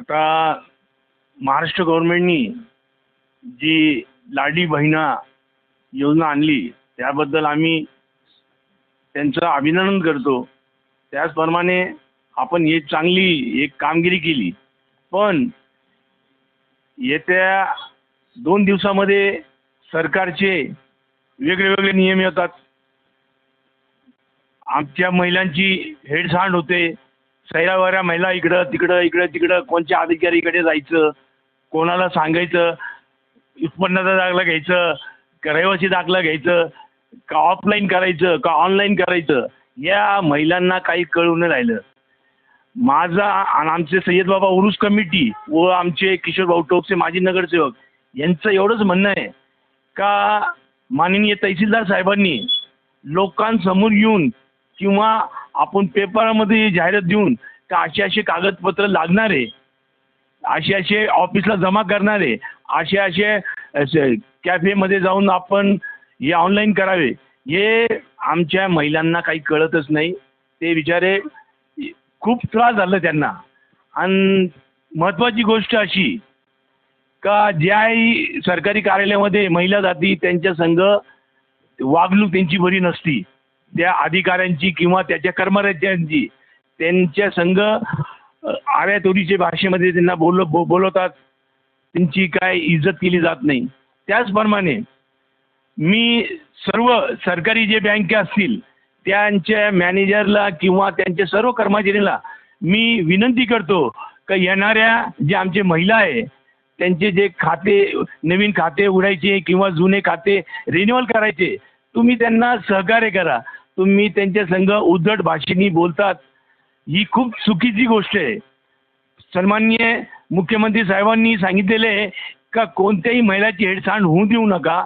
आता महाराष्ट्र गव्हर्नमेंटनी जी लाडी बहिणा योजना आणली त्याबद्दल आम्ही त्यांचं अभिनंदन करतो. त्याचप्रमाणे आपण एक चांगली एक कामगिरी केली. पण येत्या दोन दिवसामध्ये सरकारचे वेगळे वेगळे नियम येतात. आमच्या महिलांची हेडसांड होते. सैरावऱ्या महिला इकडं तिकडं इकडं तिकडं कोणत्या अधिकारीकडे जायचं कोणाला सांगायचं उत्पन्नाचा दाखला घ्यायचं का रहिवासी दाखला घ्यायचं का ऑफलाईन करायचं का ऑनलाईन करायचं या महिलांना काही कळून नाही राहिलं. माझा आणि आमचे सय्यद बाबा उरुस कमिटी व आमचे किशोर भाऊ टोपसे माजी नगरसेवक यांचं एवढंच म्हणणं आहे. का माननीय तहसीलदार साहेबांनी लोकांसमोर येऊन किंवा आपण पेपरामध्ये जाहिरात देऊन का असे असे कागदपत्र लागणार आहे असे असे ऑफिसला जमा करणारे असे असे असे कॅफेमध्ये जाऊन आपण हे ऑनलाईन करावे हे आमच्या महिलांना काही कळतच नाही. ते बिचारे खूप त्रास झाला त्यांना. आणि महत्त्वाची गोष्ट अशी का ज्याही सरकारी कार्यालयामध्ये महिला जाती त्यांच्या संघ वागणूक त्यांची बरी नसती. त्या अधिकाऱ्यांची किंवा त्याच्या कर्मचाऱ्यांची त्यांच्या संघ आऱ्या भाषेमध्ये त्यांना बोल बो बोलवतात. त्यांची काय इज्जत केली जात नाही. त्याचप्रमाणे मी सर्व सरकारी जे बँका असतील त्यांच्या मॅनेजरला किंवा त्यांच्या सर्व कर्मचाऱ्यांना मी विनंती करतो का येणाऱ्या जे आमचे महिला आहे त्यांचे जे खाते नवीन खाते उघडायचे किंवा जुने खाते रिन्युअल करायचे तुम्ही त्यांना सहकार्य करा. तुम्ही त्यांच्या संघ उद्धट भाषेने बोलतात ही खूप चुकीची गोष्ट आहे. सन्माननीय मुख्यमंत्री साहेबांनी सांगितलेले आहे का कोणत्याही महिलाची हेडसांड होऊ देऊ नका.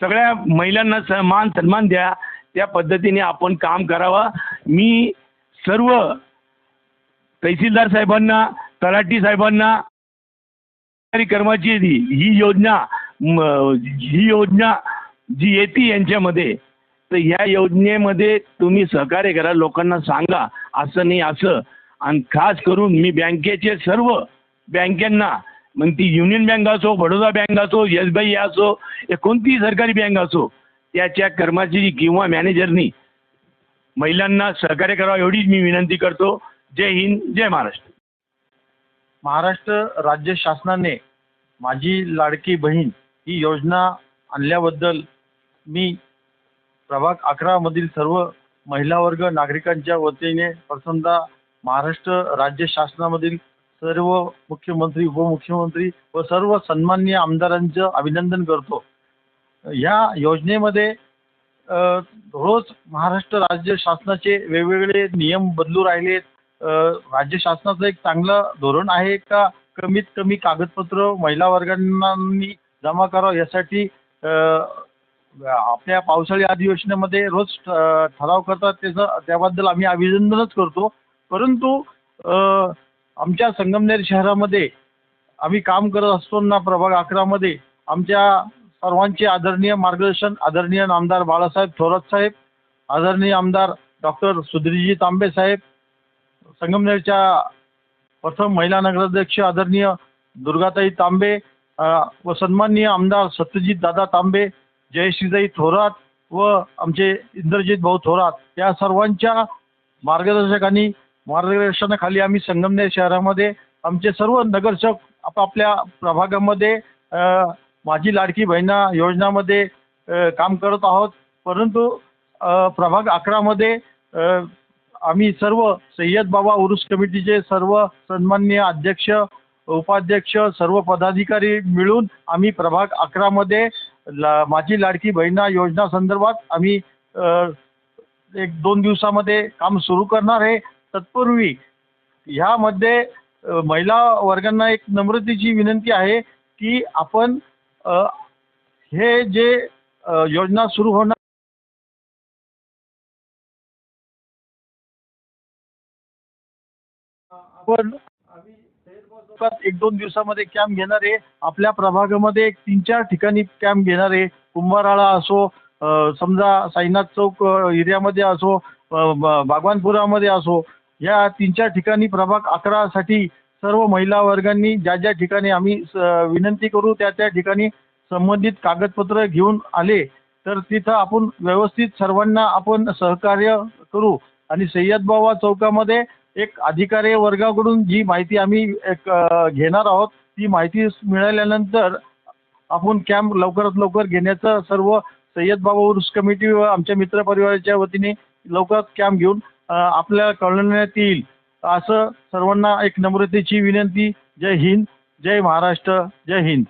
सगळ्या महिलांना सन्मान सन्मान द्या. त्या पद्धतीने आपण काम करावं. मी सर्व तहसीलदार साहेबांना तलाठी साहेबांना सरकारी कर्मचारी ही योजना ही योजना जी येते यांच्यामध्ये तर ह्या योजनेमध्ये तुम्ही सहकार्य करा लोकांना सांगा असं नाही असं. आणि खास करून मी बँकेचे सर्व बँकांना मग म्हणजे ती युनियन बँक असो बडोदा बँक असो एस बी आय असो या कोणतीही सरकारी बँक असो त्याच्या कर्मचारी किंवा मॅनेजरनी महिलांना सहकार्य करावं एवढीच मी विनंती करतो. जय हिंद जय महाराष्ट्र. महाराष्ट्र राज्य शासनाने माझी लाडकी बहीण ही योजना आणल्याबद्दल मी प्रभाग अकरामधील सर्व महिला वर्ग नागरिकांच्या वतीने प्रथमदा महाराष्ट्र राज्य शासनामधील सर्व मुख्यमंत्री उपमुख्यमंत्री व सर्व सन्माननीय आमदारांचं अभिनंदन करतो. या योजनेमध्ये रोज महाराष्ट्र राज्य शासनाचे वेगवेगळे नियम बदलू राहिलेत राज्य शासनाचं एक चांगलं धोरण आहे का? कमीत कमी कागदपत्र महिला वर्गांनी जमा करावं यासाठी आपल्या पावसाळी अधिवेशनामध्ये रोज ठ- ठराव करतात त्याचं त्याबद्दल आम्ही अभिनंदनच करतो. परंतु आमच्या संगमनेर शहरामध्ये आम्ही काम करत असताना प्रभाग अकरामध्ये आमच्या सर्वांचे आदरणीय मार्गदर्शन आदरणीय आमदार बाळासाहेब थोरात साहेब आदरणीय आमदार डॉक्टर सुधीरजी तांबे साहेब संगमनेरच्या प्रथम महिला नगराध्यक्ष आदरणीय दुर्गाताई तांबे व सन्माननीय आमदार सत्यजित दादा तांबे जयश्रीताई थोरात व आमचे इंद्रजित भाऊ थोरात या सर्वांच्या मार्गदर्शकांनी मार्गदर्शनाखाली आम्ही संगमनेर शहरामध्ये आमचे सर्व नगरसेवक आपापल्या प्रभागामध्ये माझी लाडकी बहिणा योजनामध्ये काम करत आहोत. परंतु प्रभाग अकरामध्ये आम्ही सर्व सय्यद बाबा उरुस कमिटीचे सर्व सन्मान्य अध्यक्ष उपाध्यक्ष सर्व पदाधिकारी मिळून आम्ही प्रभाग अकरामध्ये ला माझी लाडकी बहिणा योजना संदर्भात आम्ही एक दोन दिवसामध्ये काम सुरू करणार आहे. तत्पूर्वी ह्यामध्ये महिला वर्गांना एक नम्रतेची विनंती आहे की आपण हे जे योजना सुरू होणार आपण आम्ही एक दोन दिवसामध्ये कॅम्प घेणार. आहे आपल्या प्रभागामध्ये एक तीन चार ठिकाणी कॅम्प घेणार. आहे कुंभाराळा असो समजा साईनाथ चौक एरियामध्ये असो बागवानपुरामध्ये असो या तीन चार ठिकाणी प्रभाग अकरासाठी सर्व महिला वर्गांनी ज्या ज्या ठिकाणी आम्ही स- विनंती करू त्या त्या ठिकाणी संबंधित कागदपत्र घेऊन आले तर तिथं आपण व्यवस्थित सर्वांना आपण सहकार्य करू. आणि सय्यदबावा चौकामध्ये एक अधिकारी वर्गाकडून जी माहिती आम्ही एक घेणार आहोत ती माहिती मिळाल्यानंतर आपण कॅम्प लवकरात लवकर घेण्याचं सर्व सय्यद बाबा उर्स कमिटी व आमच्या मित्रपरिवाराच्या वतीने लवकरात कॅम्प घेऊन आपल्याला कळवण्यात येईल. असं सर्वांना एक नम्रतेची विनंती. जय हिंद जय महाराष्ट्र जय हिंद.